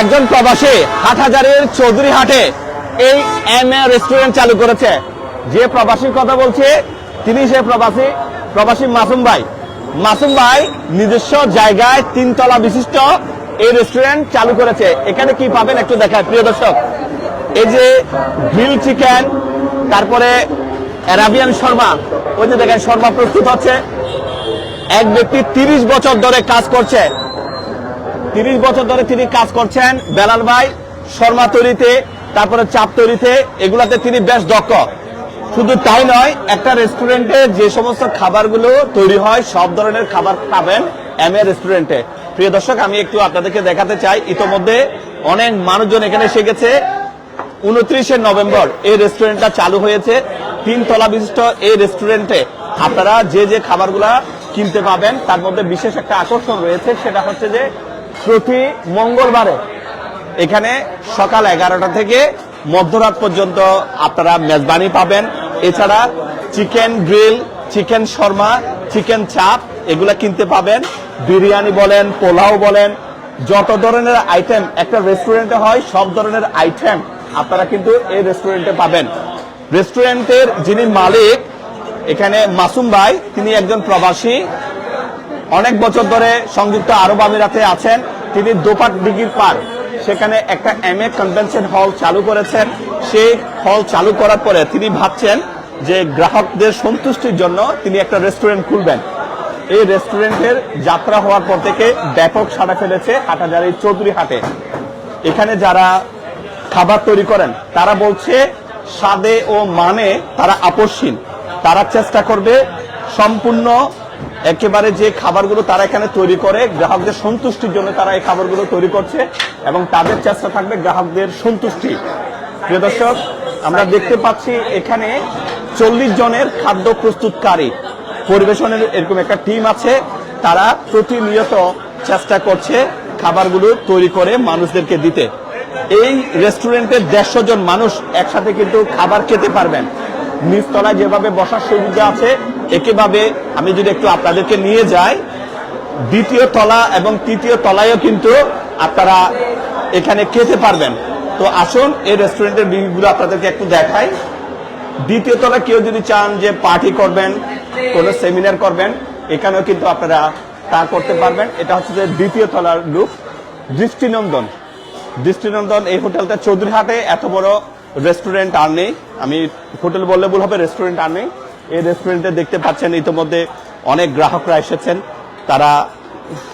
একজন প্রবাসী হাটহাজারের চৌধুরী হাটে এই এম এ রেস্টুরেন্ট চালু করেছে। যে প্রবাসীর কথা বলছে, তিনি সে প্রবাসী প্রবাসী মাসুম ভাই। মাসুম ভাই নিজস্ব জায়গায় তিনতলা বিশিষ্ট এই রেস্টুরেন্ট চালু করেছে। এখানে কি পাবেন একটু দেখায়, প্রিয় দর্শক। এই যে গ্রিল চিকেন তারপরে অ্যারাবিয়ান শর্মা, ওই যে দেখেন শর্মা প্রস্তুত হচ্ছে। এক ব্যক্তি তিরিশ বছর ধরে কাজ করছে। তিরিশ বছর ধরে তিনি কাজ করছেন। বেলাল ভাই, শর্মা তৈরিতে, তারপরে চাপ তৈরিতে, এগুলাতে তিনি বেশ দক্ষ। শুধু তাই নয়, একটা রেস্টুরেন্টে যে সমস্ত খাবারগুলো তৈরি হয়, সব ধরনের খাবার পাবেন এম এ। রেস্টুরেন্টে প্রিয় দর্শক, আমি একটু আপনাদেরকে দেখাতে চাই, ইতোমধ্যে অনেক মানুষজন এখানে এসে গেছে। উনত্রিশে নভেম্বর এই রেস্টুরেন্টটা চালু হয়েছে। তিন তলা বিশিষ্ট এই রেস্টুরেন্টে আপনারা যে যে খাবারগুলা কিনতে পাবেন, তার মধ্যে বিশেষ একটা আকর্ষণ রয়েছে, সেটা হচ্ছে যে প্রতি মঙ্গলবারে। এখানে সকাল এগারোটা থেকে মধ্যরাত পর্যন্ত আপনারা মেজবানি পাবেন। এছাড়া chicken grill, chicken shawarma, chicken চাপ, এগুলা কিনতে পাবেন। বিরিয়ানি বলেন, পোলাও বলেন, যত ধরনের আইটেম একটা রেস্টুরেন্টে হয়, সব ধরনের আইটেম আপনারা কিন্তু এই রেস্টুরেন্টে পাবেন। রেস্টুরেন্টের যিনি মালিক, এখানে মাসুম ভাই, তিনি একজন প্রবাসী। অনেক বছর ধরে সংযুক্ত আরব আমিরাতে আছেন। তিনি দোপাট ডিগির পার। সেখানে একটা এম এ কনভেনশন হল চালু করেছেন। সেই হল চালু করার পরে তিনি ভাবছেন যে গ্রাহকদের সন্তুষ্টির জন্য তিনি একটা রেস্টুরেন্ট খুলবেন। এই রেস্টুরেন্টের যাত্রা হওয়ার পর থেকে ব্যাপক সাড়া ফেলেছে হাটাজারির চৌধুরী হাটে। এখানে যারা খাবার তৈরি করেন, তারা বলছে স্বাদে ও মানে তারা আপসহীন। তারা চেষ্টা করবে সম্পূর্ণ একেবারে যে খাবারগুলো তারা এখানে তৈরি করে, গ্রাহকদের সন্তুষ্টির জন্য তারা এই খাবারগুলো তৈরি করছে এবং তাদের চেষ্টা থাকবে গ্রাহকদের সন্তুষ্টি। প্রিয় দর্শক, আমরা দেখতে পাচ্ছি এখানে চল্লিশ জনের খাদ্য প্রস্তুতকারী পরিবেশনের এরকম একটা টিম আছে। তারা প্রতিনিয়ত চেষ্টা করছে খাবারগুলো তৈরি করে মানুষদেরকে দিতে। এই রেস্টুরেন্টের দেড়শো জন মানুষ একসাথে কিন্তু খাবার খেতে পারবেন। নিচতলায় যেভাবে বসার সুবিধা আছে একেভাবে আমি যদি একটু আপনাদেরকে নিয়ে যাই, দ্বিতীয় তলা এবং তৃতীয় তলায়ও কিন্তু আপনারা এখানে খেতে পারবেন। তো আসুন, এই রেস্টুরেন্টের বিলগুলো আপনাদেরকে একটু দেখাই। দ্বিতীয় তলা কেউ যদি চান যে পার্টি করবেন, কোনো সেমিনার করবেন, এখানেও কিন্তু আপনারা তা করতে পারবেন। এটা হচ্ছে যে দ্বিতীয় তলার লুক দৃষ্টিনন্দন। দৃষ্টিনন্দন এই হোটেলটা চৌধুরীহাটে, এত বড় রেস্টুরেন্ট আর নেই। আমি হোটেল বললে ভুল হবে রেস্টুরেন্ট আর নেই। এই রেস্টুরেন্টে দেখতে পাচ্ছেন, ইতিমধ্যে অনেক গ্রাহকরা এসেছেন। তারা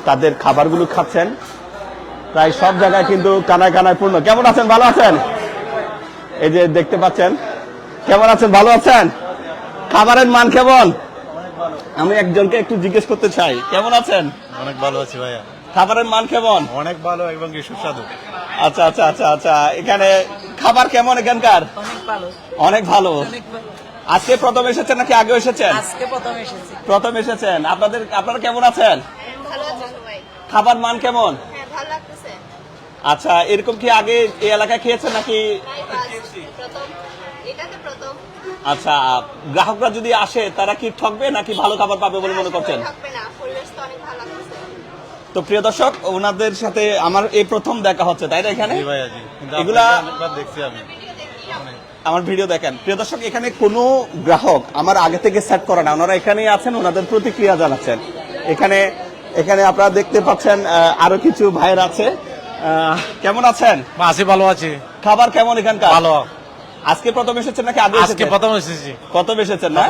তাদের খাবারগুলো খাচ্ছেন। প্রায় সব জায়গায় কিন্তু কানায় কানায় পূর্ণ। কেমন আছেন? ভালো আছেন? এই যে দেখতে পাচ্ছেন। কেমন আছেন? ভালো আছেন? খাবারের মান কেমন? আমি একজনকে একটু জিজ্ঞেস করতে চাই। কেমন আছেন? অনেক ভালো আছি ভাইয়া। খাবারের মান কেমন? অনেক ভালো এবং সুস্বাদু। আচ্ছা আচ্ছা আচ্ছা আচ্ছা। এখানে খাবার কেমন এখানকার? অনেক ভালো। আজকে প্রথম এসেছেন নাকি আগে এসেছেন? প্রথম এসেছেন। আপনাদের আপনারা কেমন আছেন? ভালো আছে সবাই। খাবার মান কেমন? হ্যাঁ আচ্ছা এরকম কি আগে এই এলাকায় খেয়েছেন নাকি? তাই বাস প্রথম। এটাতে প্রথম। আচ্ছা গ্রাহকরা যদি আসে তারা কি ঠকবে নাকি ভালো খাবার পাবে বলে মনে করছেন থাকবে না পরিবেশ তো অনেক ভালো লাগতেছে তো প্রিয় দর্শক ওনাদের সাথে আমার এই প্রথম দেখা হচ্ছে তাই না এখানে? এগুলা- দেখছি আমি। আমার ভিডিও দেখেন। প্রিয় দর্শক এখানে কোনো গ্রাহক আমার আগে থেকে সেট করে না ওনারা এখানেই আছেন ওনাদের প্রতিক্রিয়া জানাচ্ছেন। এখানে এখানে আপনারা দেখতে পাচ্ছেন আরও কিছু ভাইয়ের আছে। কেমন আছেন? আছি ভালো আছি। খাবার কেমন এখানকার? ভালো। আজকে প্রথম এসেছেন নাকি আগে আজকে? প্রথম এসেছি। প্রথম এসেছেন না?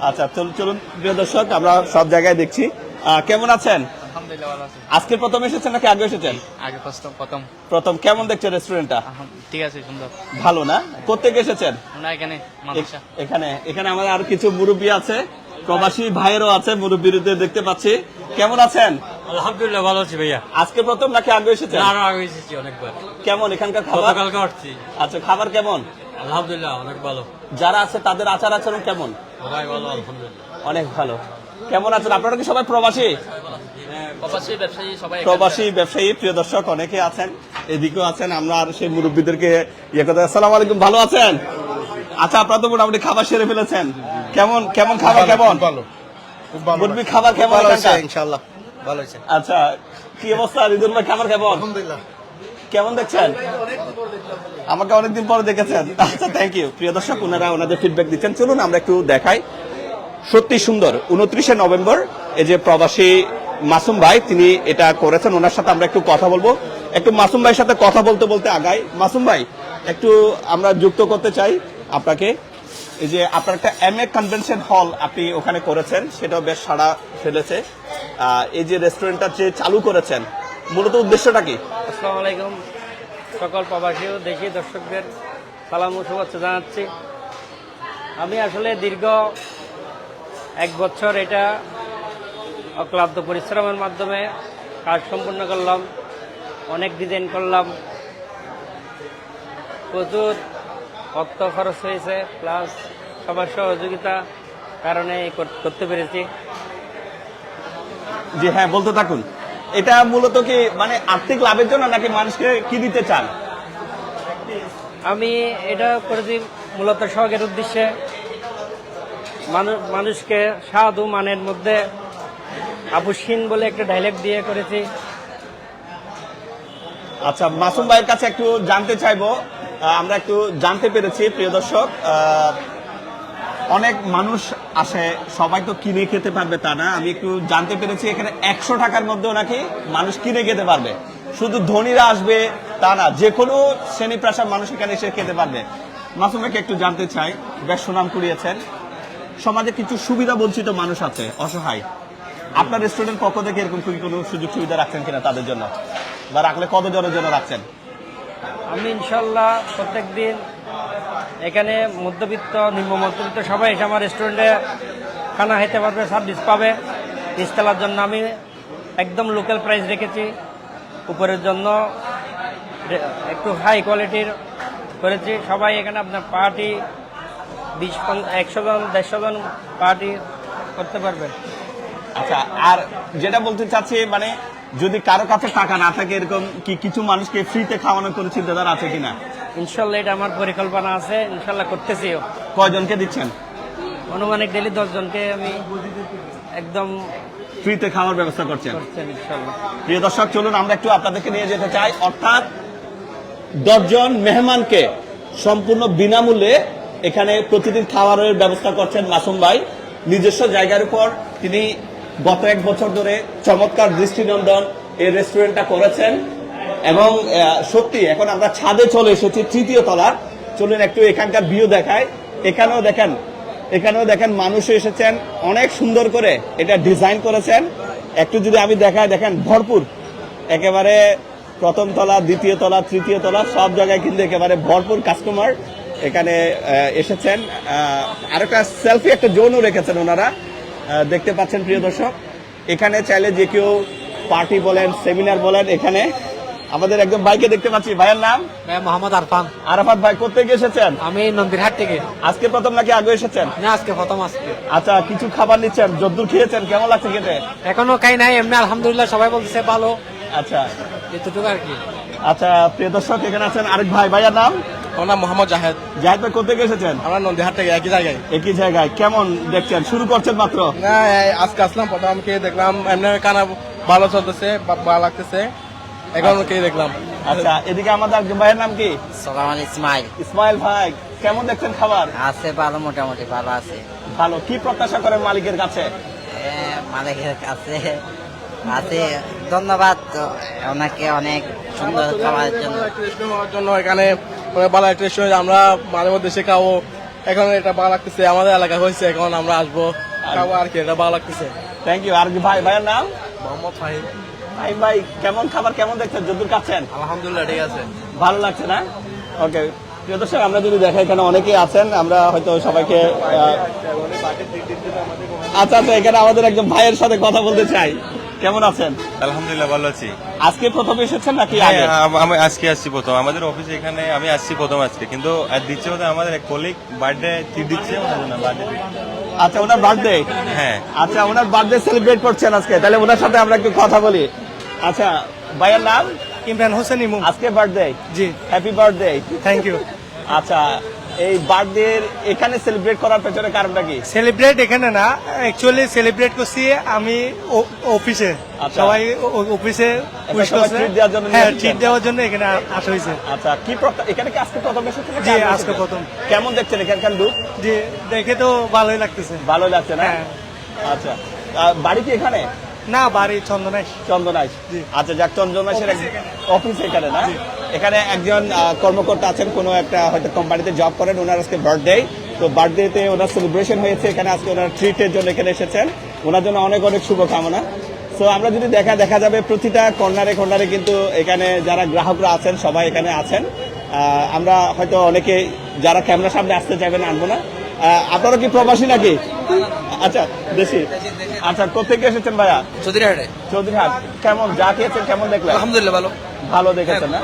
আচ্ছা চলুন চলুন প্রিয় দর্শক আমরা সব জায়গায় দেখছি। কেমন আছেন? আলহামদুলিল্লাহ ভালো আছি। আজকে প্রথম এসেছেন নাকি আগে এসেছেন? আগে প্রথম প্রথম। প্রথম। কেমন দেখছেন রেস্টুরেন্টটা ঠিক আছে সুন্দর। ভালো না? কোথেকে এসেছেন? আমরা এখানে মাদ্রাসা। এখানে এখানে আমাদের আর কিছু মুরব্বী আছে প্রবাসী ভাইয়েরও আছে মুরব্বীদের দেখতে পাচ্ছি। কেমন আছেন? আলহামদুলিল্লাহ ভালো আছি ভাইয়া। আজকে প্রথম নাকি আগে এসেছেন? আরও আগে এসেছি অনেকবার। কেমন এখানকার খাবার? আসছি। আচ্ছা খাবার কেমন? আলহামদুলিল্লাহ অনেক ভালো। যারা আছে তাদের আচার আচরণ কেমন? সবাই ভালো আলহামদুলিল্লাহ। অনেক ভালো। কেমন আছেন? আপনারা কি সবাই প্রবাসী? প্রবাসী ব্যবসায়ী সবাই প্রবাসী প্রিয় দর্শক অনেকে আছেন এদিকেও আছেন আমরা আর সেই মুরব্বীদেরকে ইয়ে করতে আসসালামু আলাইকুম ভালো আছেন? আচ্ছা আপনারা তো মোটামুটি খাবার সেরে ফেলেছেন। কেমন কেমন খাবার কেমন? ভালো খুব মুরব্বী খাবার কেমন? ইনশাআল্লাহ ভালো হয়েছে। আচ্ছা কি অবস্থা? রিদুল ভাই খাবার কেমন? আলহামদুলিল্লাহ। কেমন দেখছেন? আমাকে অনেকদিন পরে দেখেছেন। আচ্ছা থ্যাংক ইউ প্রিয় দর্শক ওনারা ওনাদের ফিডব্যাক দিচ্ছেন। চলুন আমরা একটু দেখাই। সত্যি সুন্দর উনত্রিশে নভেম্বর এই যে প্রবাসী মাসুম ভাই, তিনি এটা করেছেন। ওনার সাথে আমরা একটু কথা বলব। একটু মাসুম ভাইয়ের সাথে কথা বলতে বলতে আগাই। মাসুম ভাই, একটু আমরা যুক্ত করতে চাই আপনাকে। এই যে আপনার একটা এম এ কনভেনশন হল আপনি ওখানে করেছেন, সেটাও বেশ সাড়া ফেলেছে। এই যে রেস্টুরেন্টটা যে চালু করেছেন, মূলত উদ্দেশ্যটা কি? আসসালামু আলাইকুম। সকল প্রবাসী দেখি, দর্শকদের সালাম, শুভেচ্ছা জানাচ্ছি। আমি আসলে দীর্ঘ এক বছর এটা অক্লান্ত পরিশ্রমের মাধ্যমে কাজ সম্পূর্ণ করলাম অনেক ডিজাইন করলাম। প্রচুর অর্থ খরচ হয়েছে প্লাস সবার সহযোগিতা কারণে করতে পেরেছি। জি হ্যাঁ বলতে থাকুন। এটা মূলত কি মানে আর্থিক লাভের জন্য নাকি মানুষকে কি দিতে চান? আমি এটা করেছি মূলত শখের উদ্দেশ্যে। মানু- মানুষকে সাধু মানের মধ্যে আবুসিন বলে একটা ডাইলেক্ট দিয়ে করেছি। আচ্ছা মাসুম ভাইয়ের কাছে একটু জানতে চাইব। আমরা একটু জানতে পেরেছি, প্রিয় দর্শক। অনেক মানুষ আসে, সবাই তো কিনে খেতে পারবে তা না। আমি একটু জানতে পেরেছি, এখানে একশো টাকার মধ্যেও নাকি মানুষ কিনে খেতে পারবে। শুধু ধনীরা আসবে তা না, যে কোনো শ্রেণি পেশার মানুষ এখানে এসে খেতে পারবে। মাসুম ভাইকে একটু জানতে চাই, বেশ সুনাম কুড়িয়েছেন। সমাজে কিছু সুবিধা বঞ্চিত মানুষ আছে, অসহায়। আপনার রেস্টুরেন্ট পক্ষ থেকে এরকম কি কোনো সুযোগ সুবিধা রাখছেন কিনা তাদের জন্য? বা রাখলে কতজনের জন্য রাখছেন? আমি ইনশাল্লাহ প্রত্যেক দিন এখানে মধ্যবিত্ত, নিম্ন মধ্যবিত্ত সবাই এসে আমার রেস্টুরেন্টে খানা খেতে পারবে সার্ভিস পাবে। নিচতলার জন্য আমি একদম লোকাল প্রাইস রেখেছি। উপরের জন্য একটু হাই কোয়ালিটির করেছি। সবাই এখানে আপনার পার্টি বিশ একশো জন, দেড়শো জন পার্টি করতে পারবে। আচ্ছা আর যেটা বলতে চাচ্ছি মানে যদি কারও কাছে টাকা না থাকে এরকম কি কিছু মানুষকে ফ্রিতে খাওয়ানোর কোনো চিন্তাধারা আছে কিনা? ইনশাল্লাহ এটা আমার পরিকল্পনা আছে ইনশাল্লাহ করতেছিও কয়জনকে দিচ্ছেন? অনুমানিক ডেলি দশজনকে আমি একদম ফ্রিতে খাওয়ার ব্যবস্থা করছেন। করছেন প্রিয় দর্শক চলুন আমরা একটু আপনাদেরকে নিয়ে যেতে চাই। অর্থাৎ দশজন মেহমানকে সম্পূর্ণ বিনামূল্যে এখানে প্রতিদিন খাওয়ারের ব্যবস্থা করছেন মাসুম ভাই। নিজস্ব জায়গার উপর তিনি গত এক বছর ধরে চমৎকার দৃষ্টিনন্দন এই রেস্টুরেন্টটা করেছেন এবং সত্যি এখন আমরা ছাদে চলে এসেছি তৃতীয় তলার। চলুন একটু এখানকার ভিউ দেখায় এখানেও দেখেন এখানেও দেখেন মানুষ এসেছেন অনেক সুন্দর করে এটা ডিজাইন করেছেন। একটু যদি আমি দেখায় দেখেন ভরপুর। একেবারে প্রথম তলা দ্বিতীয় তলা তৃতীয় তলা সব জায়গায় কিন্তু একেবারে ভরপুর কাস্টমার এখানে এসেছেন। আহ, আর একটা সেলফি একটা জোনও রেখেছেন ওনারা। দেখতে পাচ্ছেন প্রিয় দর্শক এখানে চাইলে যে কেউ পার্টি বলেন সেমিনার বলেন এখানে আমাদের একদম ভাইকে দেখতে পাচ্ছি। ভাইয়ের নাম? মোহাম্মদ আরফান। আরাফাত ভাই কোথেকে এসেছেন? আমি নন্দিরহাট থেকে। আজকে প্রথম নাকি আগে এসেছেন? না আজকে প্রথম আজকে। আচ্ছা কিছু খাবার নিচ্ছেন? যদ্দূর খেয়েছেন? কেমন লাগছে খেতে? এখনও খাই নাই এমনি আলহামদুলিল্লাহ সবাই বলতেছে ভালো। আচ্ছা। এতটুকু আর কি। আচ্ছা প্রিয় দর্শক এখানে আছেন আরেক ভাই। ভাইয়ার নাম? আমার নাম মোহাম্মদ জাহেদ। জাহিদ ভাই কোথেকে এসেছেন? আমরা নন্দীহাট থেকে একই জায়গায়। একই জায়গায়। কেমন দেখছেন? শুরু করছেন মাত্র? না আজকে আসলাম প্রথম খেয়ে দেখলাম। এমনি কানা ভালো চলতেছে বা- ভালো লাগতেছে। এখন খেয়ে দেখলাম। আচ্ছা এদিকে আমাদের একজন ভাইয়ের নাম কি? সালাম ইসমাইল। ইসমাইল ভাই কেমন দেখছেন খাবার? আছে ভালো মোটামুটি ভালো আছে। ভালো। কি প্রত্যাশা করেন মালিকের কাছে? মালিকের কাছে আছে। ধন্যবাদ ওনাকে অনেক সুন্দর খাওয়ার জন্য। এখানে অনেক ভালো একটা রেস্টুরেন্ট আমরা মাঝে মধ্যে এসে খাব। এখন এটা ভালো লাগতেছে আমাদের এলাকা হয়েছে এখন আমরা আসব খাব আর কি এটা ভালো লাগতেছে। থ্যাংক ইউ আর কি ভাই ভাইয়ের নাম? মোহাম্মদ ফাহিম। ভাই ভাই কেমন খাবার কেমন দেখছেন? যদুর কাছেন আলহামদুলিল্লাহ ঠিক আছে। ভালো লাগছে না? ওকে প্রিয় দর্শক আমরা যদি দেখাই এখানে অনেকেই আছেন আমরা হয়তো সবাইকে আচ্ছা আচ্ছা এখানে আমাদের একজন ভাইয়ের সাথে কথা বলতে চাই। কেমন আছেন? আলহামদুলিল্লাহ ভালো আছি। আজকে প্রথম এসেছেন নাকি হ্যাঁ আগে? আমি আজকে আসছি প্রথম। আমাদের অফিসে এখানে আমি আসছি প্রথম আজকে। কিন্তু আর দিচ্ছে বোধহয় আমাদের এক কলিগ বার্থডে ট্রিট দিচ্ছে। আচ্ছা ওনার বার্থডে হ্যাঁ। আচ্ছা ওনার বার্থডে সেলিব্রেট করছেন আজকে। তাহলে ওনার সাথে আমরা একটু কথা বলি। আচ্ছা ভাইয়ের নাম? ইমরান হোসেন ইমু। আজকে বার্থডে জি। হ্যাপি বার্থডে থ্যাংক ইউ আচ্ছা এই বার্থডে এখানে সেলিব্রেট করার পেছনে কারণটা কি? সেলিব্রেট এখানে না অ্যাকচুয়ালি সেলিব্রেট করছি আমি অফিসে আচ্ছা। সবাই অফিসে হ্যাঁ ট্রিট দেওয়ার জন্য এখানে আ- আসা হয়েছে। আচ্ছা কি এখানে কি আজকে প্রথম এসেছেন জি, আজকে প্রথম। কেমন দেখছেন এখানকার লুক যে দেখে তো ভালোই লাগতেছে। ভালো লাগছে না? হ্যাঁ। আচ্ছা বাড়ি কি এখানে? না বাড়ি চন্দনাইশ। চন্দনাইশ। আচ্ছা যাক চন্দনাইশের অফিস এখানে। না? এখানে একজন কর্মকর্তা আছেন, কোনো একটা হয়তো কোম্পানিতে জব করেন, ওনার আজকে বার্থডে তো বার্থডেতে ওনার সেলিব্রেশন হয়েছে, এখানে আজকে ওনার ট্রিটের জন্য এখানে এসেছেন। ওনার জন্য অনেক অনেক শুভকামনা। সো আমরা যদি দেখা দেখা যাবে প্রতিটা কর্নারে কর্নারে কিন্তু এখানে যারা গ্রাহকরা আছেন, সবাই এখানে আছেন। আমরা হয়তো অনেকে যারা ক্যামেরার সামনে আসতে চাইবেন, আনব না। আপনারা কি প্রবাসী নাকি? আচ্ছা দেশি। আচ্ছা কোথেকে এসেছেন ভাইয়া? চৌধুরীহাটে। চৌধুরীহাট। কেমন যা খেয়েছেন কেমন দেখলেন? আলহামদুলিল্লাহ ভালো। ভালো দেখেছেন না?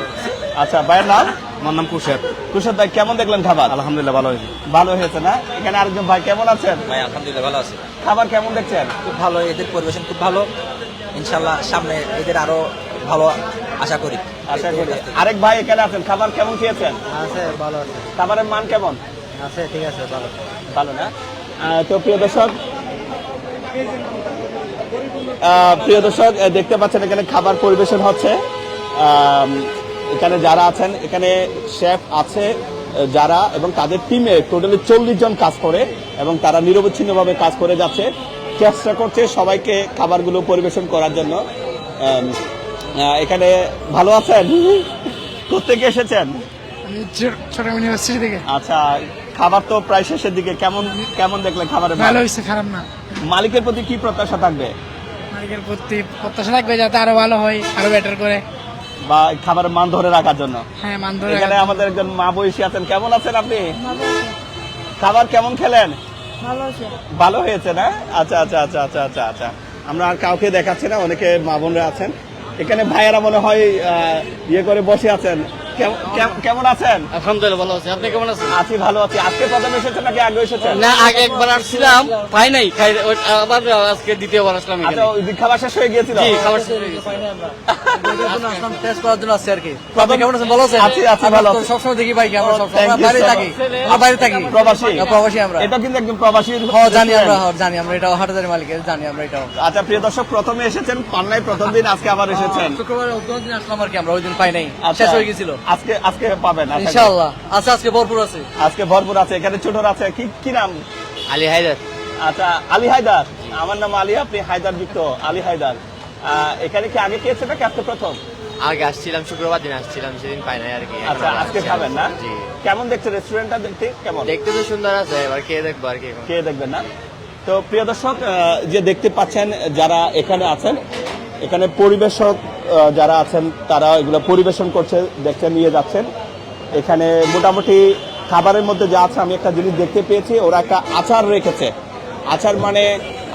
আচ্ছা ভাইয়ের নাম? আমার নাম কুশার। কুশাদ ভাই কেমন দেখলেন খাবার? আলহামদুলিল্লাহ ভালো হয়েছে। ভালো হয়েছে না? এখানে আরেকজন ভাই কেমন আছেন? ভাই আলহামদুলিল্লাহ ভালো আছে। খাবার কেমন দেখছেন? খুব ভালো এদের পরিবেশন খুব ভালো। ইনশাল্লাহ সামনে এদের আরও ভালো আশা করি। আশা করি। আরেক ভাই এখানে আছেন খাবার কেমন খেয়েছেন? আছে ভালো আছে। খাবারের মান কেমন? আছে ঠিক আছে ভালো। ভালো না? তো প্রিয় দর্শক প্রিয় দর্শক দেখতে পাচ্ছেন এখানে খাবার পরিবেশন হচ্ছে। এখানে যারা আছেন এখানে শেফ আছে যারা এবং তাদের টিমে টোটালি চল্লিশ জন কাজ করে এবং তারা নিরবচ্ছিন্নভাবে কাজ করে যাচ্ছে চেষ্টা করছে সবাইকে খাবারগুলো পরিবেশন করার জন্য। আহ, এখানে ভালো আছেন? কোথেকে এসেছেন? আচ্ছা খাবার তো প্রায় শেষের দিকে। কেমন কেমন দেখলেন খাবারের ভালো হয়েছে খারাপ না। মালিকের প্রতি কি প্রত্যাশা থাকবে? মালিকের প্রতি প্রত্যাশা থাকবে যাতে আরও ভালো হয় আরও বেটার করে। বা খাবারের মান ধরে রাখার জন্য? হ্যাঁ মান ধরে এখানে আমাদের একজন মা বয়সী আছেন। কেমন আছেন আপনি? খাবার কেমন খেলেন? ভালো হয়েছে না? আচ্ছা আচ্ছা আচ্ছা আচ্ছা আচ্ছা আচ্ছা। আমরা আর কাউকে দেখাচ্ছি না অনেকে মা বোনরা আছেন। এখানে ভাইয়েরা মনে হয় ইয়ে করে বসে আছেন। কেমন আছেন? আলহামদুলিল্লাহ ভালো আছি। আপনি কেমন আছেন? আছি ভালো আছি। আজকে প্রথম এসেছেন নাকি আগে এসেছেন? না আগে একবার আসছিলাম পাই নাই। আবার আজকে দ্বিতীয়বার আসলাম এখানে। আচ্ছা খাবার শেষ হয়ে গিয়েছিল? জি খাবার শেষ হয়ে গেছে। টেস্ট করার জন্য আসছে আর কি প্রথম- কেমন আছেন? ভালো আছেন? আছি, আছি, ভালো আছি। সবসময় দেখি ভাইকে আমরা সবসময় Thank আমরা you বাইরে so থাকি। much. আমরা বাইরে থাকি। প্রবাসী। প্রবাসী আমরা। এটা কিন্তু একজন প্রবাসী জানি আমরা জানি আমরা। এটা হাটাদারি মালিকের জানি আমরা এটাও। আচ্ছা প্রিয় দর্শক প্রথমে এসেছেন পান্নায় প্রথম দিন আজকে আবার এসেছেন। শুক্রবার দিন আসলাম আর কি আমরা ওই দিন পাই নাই। আচ্ছা, শেষ হয়ে গেছিল আজকে আজকে পাবেন ইনশাআল্লাহ। আচ্ছা আজকে ভরপুর আছে। আজকে ভরপুর আছে। এখানে ছোটর আছে। কি কি নাম? আলী হায়দার। আচ্ছা আলী হায়দার। আমার নাম আলী আপনি হায়দার যুক্ত আলী হায়দার। আহ, এখানে কি আগে খেয়েছে নাকি আজকে প্রথম? আগে আসছিলাম শুক্রবার দিন আসছিলাম সেদিন পাই নাই আর কি। আচ্ছা আজকে খাবেন না? কেমন দেখছে রেস্টুরেন্টটা দেখতে? কেমন? দেখতে তো সুন্দর আছে এবার খেয়ে দেখব আর কি কে দেখবেন না? তো প্রিয় দর্শক আহ, যে দেখতে পাচ্ছেন যারা এখানে আছেন এখানে পরিবেশক যারা আছেন, তারা এগুলো পরিবেশন করছে, দেখতে নিয়ে যাচ্ছেন। এখানে মোটামুটি খাবারের মধ্যে যা আছে, আমি একটা জিনিস দেখতে পেয়েছি, ওরা একটা আচার রেখেছে। আচার মানে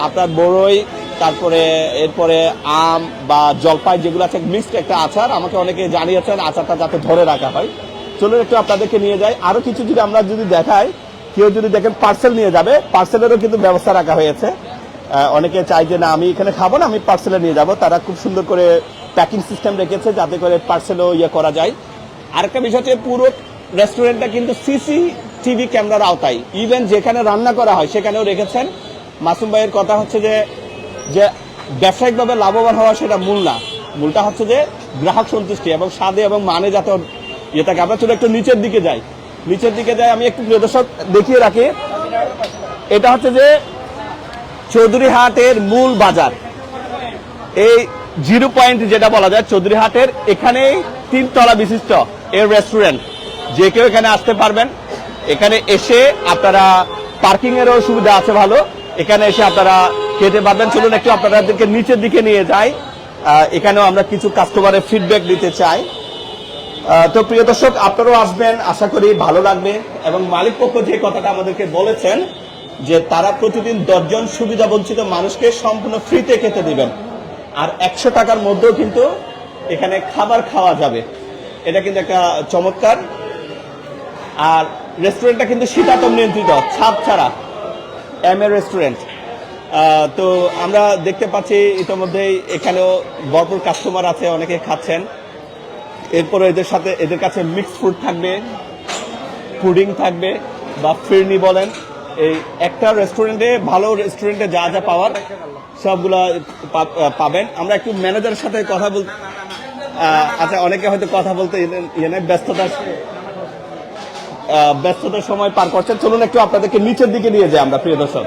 আপনার বড়ই, তারপরে এরপরে আম বা জলপাই যেগুলো আছে মিক্সড একটা আচার। আমাকে অনেকে জানিয়েছেন, আচারটা যাতে ধরে রাখা হয়। চলুন একটু আপনাদেরকে নিয়ে যাই। আরও কিছু যদি আমরা যদি দেখাই, কেউ যদি দেখেন পার্সেল নিয়ে যাবে পার্সেলেরও কিন্তু ব্যবস্থা রাখা হয়েছে। অনেকে চাই যে, না, আমি এখানে খাব না, আমি পার্সেলে নিয়ে যাব। তারা খুব সুন্দর করে প্যাকিং সিস্টেম রেখেছে যাতে করে পার্সেলও ইয়ে করা যায়। আরেকটা বিষয় হচ্ছে পুরো রেস্টুরেন্টটা কিন্তু সিসি টিভি ক্যামেরার আওতায়। ইভেন যেখানে রান্না করা হয়, সেখানেও রেখেছেন। মাসুম ভাইয়ের কথা হচ্ছে যে যে ব্যবসায়িকভাবে লাভবান হওয়া সেটা মূল না। মূলটা হচ্ছে যে গ্রাহক সন্তুষ্টি এবং স্বাদে এবং মানে যাতে ইয়ে থাকে আমরা চলে একটু নিচের দিকে যাই। নিচের দিকে যাই, আমি একটু প্রিয় দর্শক দেখিয়ে রাখি। এটা হচ্ছে যে চৌধুরী হাটের মূল বাজার। এই জিরো পয়েন্ট যেটা বলা যায় চৌধুরীহাটের, এখানেই তিনতলা বিশিষ্ট এর রেস্টুরেন্ট যে কেউ এখানে আসতে পারবেন। এখানে এসে আপনারা পার্কিং এরও সুবিধা আছে ভালো। এখানে এসে আপনারা খেতে পারবেন। চলুন একটু আপনাদেরকে নিচের দিকে নিয়ে যাই। এখানেও আমরা কিছু কাস্টমারের ফিডব্যাক দিতে চাই। তো প্রিয় দর্শক, আপনারাও আসবেন। আশা করি ভালো লাগবে। এবং মালিক পক্ষ যে কথাটা আমাদেরকে বলেছেন, যে তারা প্রতিদিন দশজন সুবিধা বঞ্চিত মানুষকে সম্পূর্ণ ফ্রিতে খেতে দিবেন। আর একশো টাকার মধ্যেও কিন্তু এখানে খাবার খাওয়া যাবে। এটা কিন্তু একটা চমৎকার। আর রেস্টুরেন্টটা কিন্তু শীতাতপ নিয়ন্ত্রিত, ছাদ ছাড়া। এম এ রেস্টুরেন্ট তো আমরা দেখতে পাচ্ছি ইতিমধ্যেই এখানেও ভরপুর কাস্টমার আছে, অনেকে খাচ্ছেন। এরপরে এদের সাথে, এদের কাছে মিক্সড ফুড থাকবে পুডিং থাকবে, বা ফিরনি বলেন। এই একটা রেস্টুরেন্টে ভালো রেস্টুরেন্টে যা যা পাওয়ার সবগুলা পাবেন। আমরা একটু ম্যানেজারের সাথে কথা বল আচ্ছা অনেকে হয়তো কথা বলতে ইয়ে- ইয়ে নেই ব্যস্ততা আহ, ব্যস্ততার সময় পার করছেন। চলুন একটু আপনাদেরকে নিচের দিকে নিয়ে যাই আমরা প্রিয় দর্শক।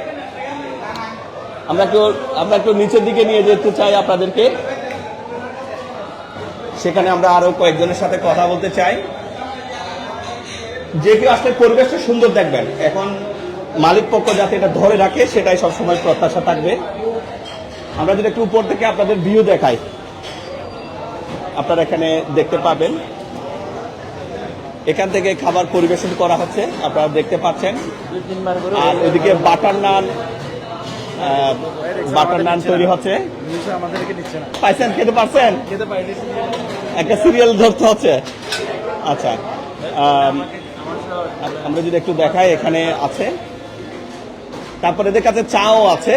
আমরা একটু আমরা একটু নিচের দিকে নিয়ে যেতে চাই আপনাদেরকে। সেখানে আমরা আরও কয়েকজনের সাথে কথা বলতে চাই। যে কেউ আসলে পরিবেশটা সুন্দর দেখবেন। এখন মালিক পক্ষ যাতে এটা ধরে রাখে সেটাই সবসময় প্রত্যাশা থাকবে। আমরা যদি একটু উপর থেকে আপনাদের ভিউ দেখাই আপনারা এখানে দেখতে পাবেন। এখান থেকে খাবার পরিবেশন করা হচ্ছে আপনারা দেখতে পাচ্ছেন। আর এদিকে বাটার নান বাটার নান তৈরি হচ্ছে। পাইছেন খেতে পারছেন? একটা সিরিয়াল ধরতে হচ্ছে। আচ্ছা আম, আমরা যদি একটু দেখাই এখানে আছে। তারপরে এদের কাছে চাও আছে।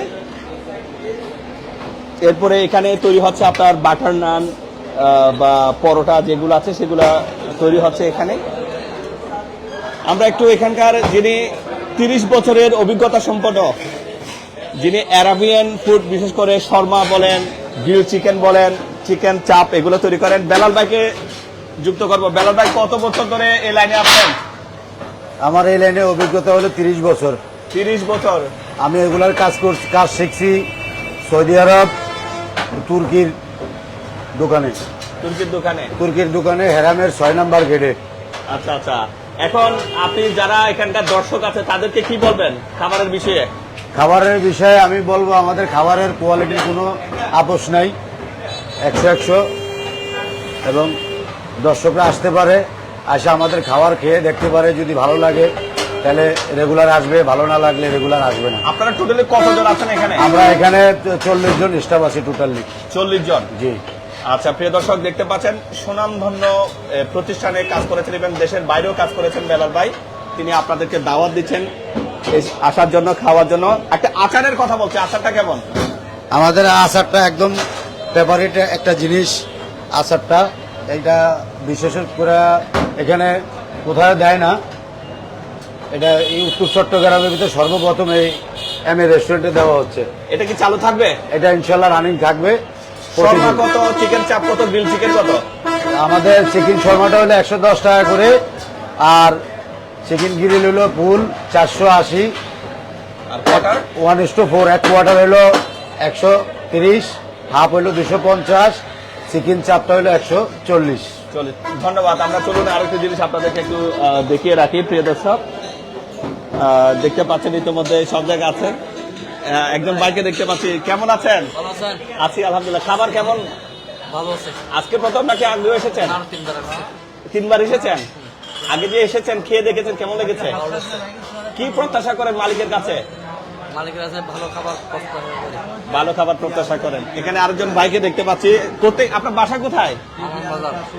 এরপরে এখানে তৈরি হচ্ছে আপনার বাটার নান বা পরোটা যেগুলো আছে সেগুলা তৈরি হচ্ছে এখানে। আমরা একটু এখানকার যিনি তিরিশ বছরের অভিজ্ঞতা সম্পন্ন, যিনি অ্যারাবিয়ান ফুড, বিশেষ করে শর্মা বলেন, গ্রিল চিকেন বলেন, চিকেন চাপ এগুলো তৈরি করেন। বেলাল ভাইকে যুক্ত করব। বেলাল ভাই, কত বছর ধরে এই লাইনে আছেন? আমার এই লাইনে অভিজ্ঞতা হলো তিরিশ বছর। তিরিশ বছর। আমি এগুলার কাজ করছি কাজ শিখছি সৌদি আরব তুর্কির দোকানে। তুর্কির দোকানে? তুর্কির দোকানে হেরামের ছয় নাম্বার গেটে। আচ্ছা আচ্ছা। এখন আপনি যারা এখানকার দর্শক আছে তাদেরকে কি বলবেন খাবারের বিষয়ে? খাবারের বিষয়ে আমি বলব আমাদের খাবারের কোয়ালিটির কোনো আপোষ নাই। একশো একশো। এবং দর্শকরা আসতে পারে আসে আমাদের খাবার খেয়ে দেখতে পারে যদি ভালো লাগে। তাহলে রেগুলার আসবে ভালো না লাগলে রেগুলার আসবে না। আপনারা টোটালি কতজন আছেন এখানে? আমরা এখানে চল্লিশ জন স্টাফ আছি টোটালি চল্লিশ জন? জি। আচ্ছা প্রিয় দর্শক দেখতে পাচ্ছেন সুনামধন্য প্রতিষ্ঠানে কাজ করেছেন এবং দেশের বাইরেও কাজ করেছেন বেলাল ভাই। তিনি আপনাদেরকে দাওয়াত দিচ্ছেন আসার জন্য খাওয়ার জন্য। একটা আচারের কথা বলছে আচারটা কেমন? আমাদের আচারটা একদম ফেভারিট একটা জিনিস আচারটা। এটা বিশেষ করে এখানে কোথাও দেয় না। এটা এই উত্তর চট্টগ্রামের ভিতরে সর্বপ্রথম এই এম এ রেস্টুরেন্টে দেওয়া হচ্ছে। এটা কি চালু থাকবে? এটা ইনশাল্লাহ রানিং থাকবে। শর্মা কত? চিকেন চাপ কত? গ্রিল চিকেন কত? আমাদের চিকেন শর্মাটা হলো একশো দশ টাকা করে আর চিকেন গ্রিল হলো ফুল চারশো আশি। আর ওয়ান ইস টু ফোর এক কোয়ার্টার হলো একশো তিরিশ হাফ হলো দুশো পঞ্চাশ চিকেন চাপটা হলো একশো চল্লিশ। চলে ধন্যবাদ আমরা চলুন আরেকটা জিনিস আপনাদেরকে একটু দেখিয়ে রাখি প্রিয় দর্শক। দেখতে পাচ্ছেন ইতিমধ্যে সব জায়গায় আছেন আহ, একজন বাইকে দেখতে পাচ্ছি। কেমন আছেন? আছি আলহামদুলিল্লাহ। খাবার কেমন? আজকে প্রথম নাকি আগেও এসেছেন? তিনবার এসেছেন? আগে যে এসেছেন খেয়ে দেখেছেন কেমন লেগেছে? কি প্রত্যাশা করেন মালিকের কাছে? ভালো খাবার প্রত্যাশা করেন। এখানে আরেকজন ভাইকে দেখতে পাচ্ছি। আপনার বাসা কোথায়?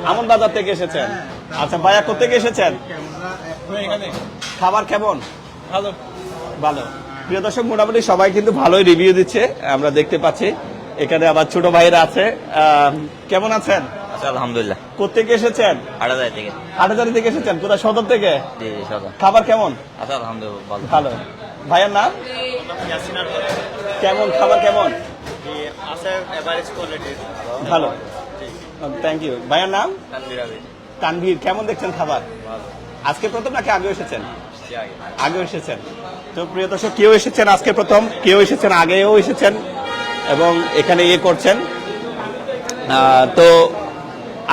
আমন বাজার থেকে এসেছেন। আচ্ছা ভাইয়া কোথেকে এসেছেন? খাবার কেমন? ভালো। ভালো। প্রিয় দর্শক মোটামুটি সবাই কিন্তু ভালোই রিভিউ দিচ্ছে আমরা দেখতে পাচ্ছি। এখানে আবার ছোট ভাইরা আছে। কেমন আছেন? আচ্ছা আলহামদুলিল্লাহ। কোথেকে এসেছেন? আট হাজার থেকে। হাটাজারি থেকে এসেছেন? কোথায়? সদর থেকে? জি জি খাবার কেমন? আচ্ছা আলহামদুলিল্লাহ ভালো। ভালো। ভাইয়ের নাম? কেমন? খাবার কেমন? ভালো। থ্যাংক ইউ ভাইয়ের নাম? তানভীর কেমন দেখছেন খাবার? আজকে প্রথম নাকি আগে এসেছেন? আগে এসেছেন। তো প্রিয় দর্শক, কেউ এসেছেন আজকে প্রথম, কেউ এসেছেন আগেও এসেছেন এবং এখানে ইয়ে করছেন। তো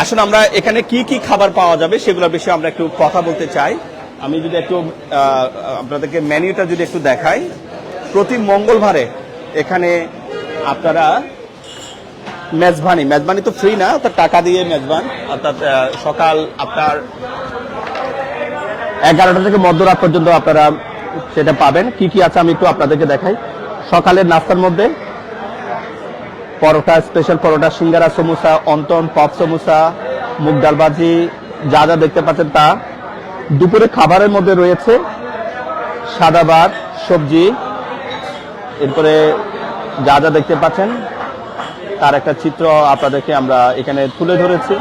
আসুন আমরা এখানে কি কি খাবার পাওয়া যাবে সেগুলোর বিষয়ে আমরা একটু কথা বলতে চাই। আমি যদি একটু আপনাদেরকে মেনুটা যদি একটু দেখাই। প্রতি মঙ্গলবারে এখানে আপনারা মেজবানি মেজবানি তো ফ্রি না অর্থাৎ টাকা দিয়ে মেজবান। অর্থাৎ সকাল আপনার এগারোটা থেকে মধ্যরাত পর্যন্ত আপনারা সেটা পাবেন। কি কি আছে আমি একটু আপনাদেরকে দেখাই। সকালের নাস্তার মধ্যে পরোটা স্পেশাল পরোটা, সিঙ্গারা সমোসা অন্তন পপ সমোসা, মুগ ডাল ভাজি, যা যা দেখতে পাচ্ছেন তা। দুপুরে খাবারের মধ্যে রয়েছে সাদা ভাত, সবজি, এরপরে যা যা দেখতে পাচ্ছেন তার একটা চিত্র আপনাদেরকে আমরা এখানে তুলে ধরেছি।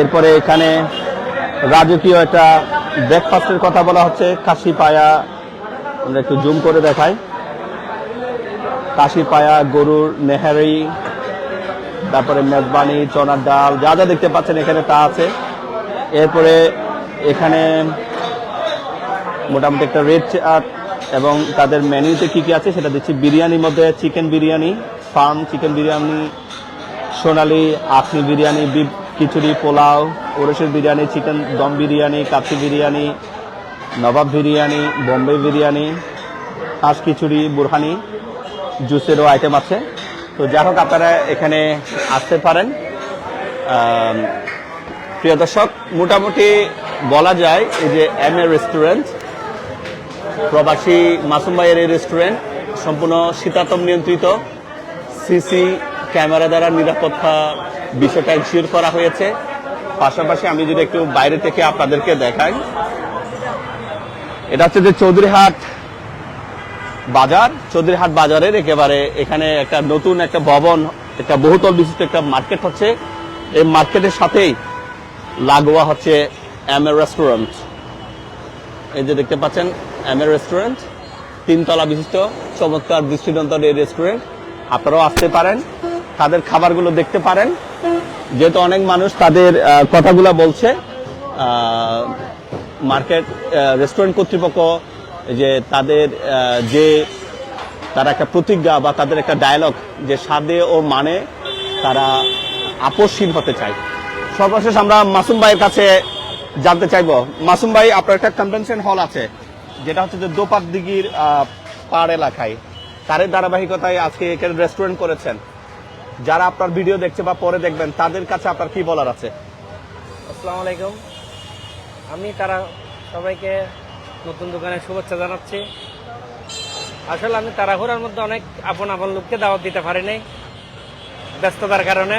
এরপরে এখানে রাজকীয় একটা ব্রেকফাস্টের কথা বলা হচ্ছে। কাশি পায়া, আমরা একটু জুম করে দেখাই। কাশি পায়া, গরুর নেহারি, তারপরে মেজবানি, চনার ডাল, যা যা দেখতে পাচ্ছেন এখানে তা আছে। এরপরে এখানে মোটামুটি একটা রেড চাট এবং তাদের মেনুতে কি কি আছে সেটা দেখছি। বিরিয়ানির মধ্যে chicken biryani farm chicken biryani, সোনালি আখনি বিরিয়ানি খিচুড়ি, পোলাও, ওরসের বিরিয়ানি, চিকেন দম বিরিয়ানি, কাচ্চি বিরিয়ানি, নবাব বিরিয়ানি, বোম্বে বিরিয়ানি, হাঁস খিচুড়ি, বুরহানি জুসেরও আইটেম আছে। তো যাই হোক, আপনারা এখানে আসতে পারেন। প্রিয় দর্শক, মোটামুটি বলা যায় এই যে এম এ রেস্টুরেন্ট প্রবাসী মাসুম ভাইয়ের এই রেস্টুরেন্ট সম্পূর্ণ শীতাতম নিয়ন্ত্রিত সিসি ক্যামেরা দ্বারা নিরাপত্তা বিষয়টা এনশিওর করা হয়েছে। পাশাপাশি আমি যদি একটু বাইরে থেকে আপনাদেরকে দেখাই, এটা হচ্ছে যে চৌধুরীহাট বাজার। চৌধুরীহাট বাজারের একেবারে এখানে একটা নতুন একটা ভবন, একটা বহুতল বিশিষ্ট একটা মার্কেট হচ্ছে। এই মার্কেটের সাথেই লাগোয়া হচ্ছে এম এ রেস্টুরেন্ট। এই যে দেখতে পাচ্ছেন এম এ রেস্টুরেন্ট। তিনতলা বিশিষ্ট, চমৎকার দৃষ্টিনন্দন এই রেস্টুরেন্ট। আপনারাও আসতে পারেন। তাদের খাবারগুলো দেখতে পারেন। যেহেতু অনেক মানুষ তাদের কথাগুলো বলছে মার্কেট রেস্টুরেন্ট কর্তৃপক্ষ যে তাদের যে তারা একটা প্রতিজ্ঞা বা তাদের একটা ডায়ালগ যে স্বাদে ও মানে তারা আপসহীন হতে চায়। সর্বশেষ আমরা মাসুম ভাইয়ের কাছে জানতে চাইব। মাসুম ভাই, আপনার একটা কনভেনশন হল আছে, যেটা হচ্ছে যে দোপাত দিঘির পাড় এলাকায়। তারের ধারাবাহিকতায় আজকে এখানে রেস্টুরেন্ট করেছেন। যারা আপনার ভিডিও দেখছে বা পরে দেখবেন তাদের কাছে আপনার কি বলার আছে? আসসালামু আলাইকুম। আমি তারা সবাইকে নতুন দোকানের শুভেচ্ছা জানাচ্ছি। আসলে আমি তাড়াহুড়ার মধ্যে অনেক আপন আপন লোককে দাওয়াত দিতে পারি নাই ব্যস্ততার কারণে।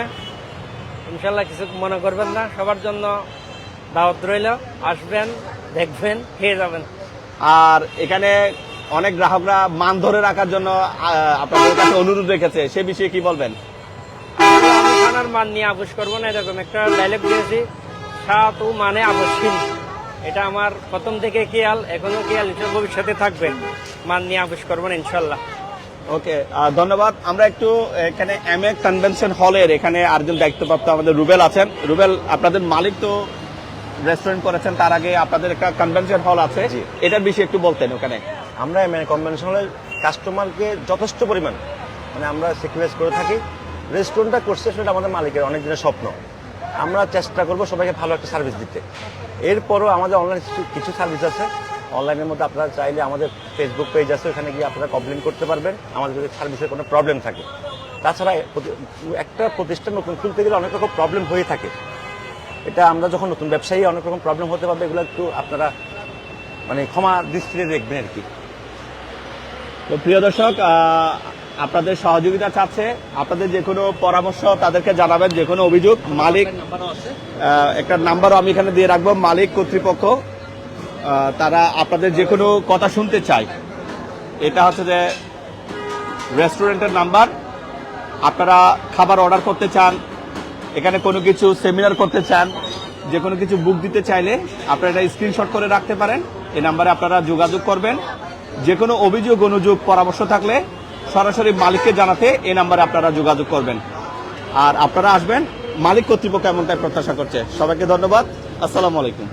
ইনশাল্লাহ কিছু মনে করবেন না সবার জন্য দাওয়াত রইল। আসবেন দেখবেন খেয়ে যাবেন। আর এখানে অনেক গ্রাহকরা মান ধরে রাখার জন্য আপনাদের কাছে অনুরোধ রেখেছে। সে বিষয়ে কি বলবেন? আসলে মান নিয়ে আপোষ করব না এরকম একটা ডায়লগ দিয়েছি। স্বাদ ও মানে আপোষহীন। এটা আমার প্রথম থেকে খেয়াল এখনও খেয়াল হিসেবে ভবিষ্যতে থাকবে। মান নিয়ে আপোষ করব না ইনশাল্লাহ। ওকে ধন্যবাদ। আমরা একটু এখানে এম এ কনভেনশন হলের এখানে আরেকজন দায়িত্বপ্রাপ্ত আমাদের রুবেল আছেন। রুবেল আপনাদের মালিক তো রেস্টুরেন্ট করেছেন তার আগে আপনাদের একটা কনভেনশন হল আছে। এটার বিষয়ে একটু বলতেন ওখানে। আমরা এম এ কনভেনশন কনভেনশনাল কাস্টমারকে যথেষ্ট পরিমাণ মানে আমরা স্যাক্রিফাইস করে থাকি। রেস্টুরেন্টটা করছে সেটা আমাদের মালিকের অনেক দিনের স্বপ্ন। আমরা চেষ্টা করব সবাইকে ভালো একটা সার্ভিস দিতে। এরপরও আমাদের অনলাইন কিছু সার্ভিস আছে। অনলাইনের মধ্যে আপনারা চাইলে আমাদের ফেসবুক পেজ আছে, ওখানে গিয়ে আপনারা কমপ্লেন করতে পারবেন। আমাদের যদি সার্ভিসের কোনো প্রবলেম থাকে। তাছাড়া একটা প্রতিষ্ঠান নতুন খুলতে গেলে অনেক রকম প্রবলেম হয়ে থাকে। এটা আমরা যখন নতুন ব্যবসায়ী, অনেক রকম প্রবলেম হতে পারবে, এগুলো একটু আপনারা মানে ক্ষমা দৃষ্টিতে দেখবেন আর কি। তো প্রিয় দর্শক আপনাদের সহযোগিতা চাচ্ছে, আপনাদের যে কোনো পরামর্শ তাদেরকে জানাবেন, যে কোনো অভিযোগ। মালিক একটা নাম্বারও আমি এখানে দিয়ে রাখব, মালিক কর্তৃপক্ষ তারা আপনাদের যে কোনো কথা শুনতে চায়। এটা হচ্ছে যে রেস্টুরেন্টের নাম্বার, আপনারা খাবার অর্ডার করতে চান, এখানে কোনো কিছু সেমিনার করতে চান, যে কোনো কিছু বুক দিতে চাইলে আপনারা এটা স্ক্রিনশট করে রাখতে পারেন। এই নাম্বারে আপনারা যোগাযোগ করবেন। যে কোনো অভিযোগ, অনুযোগ, পরামর্শ থাকলে সরাসরি মালিককে জানাতে এই নাম্বারে আপনারা যোগাযোগ করবেন। আর আপনারা আসবেন, মালিক কর্তৃপক্ষ এমনটাই প্রত্যাশা করছে। সবাইকে ধন্যবাদ। আসসালামু আলাইকুম।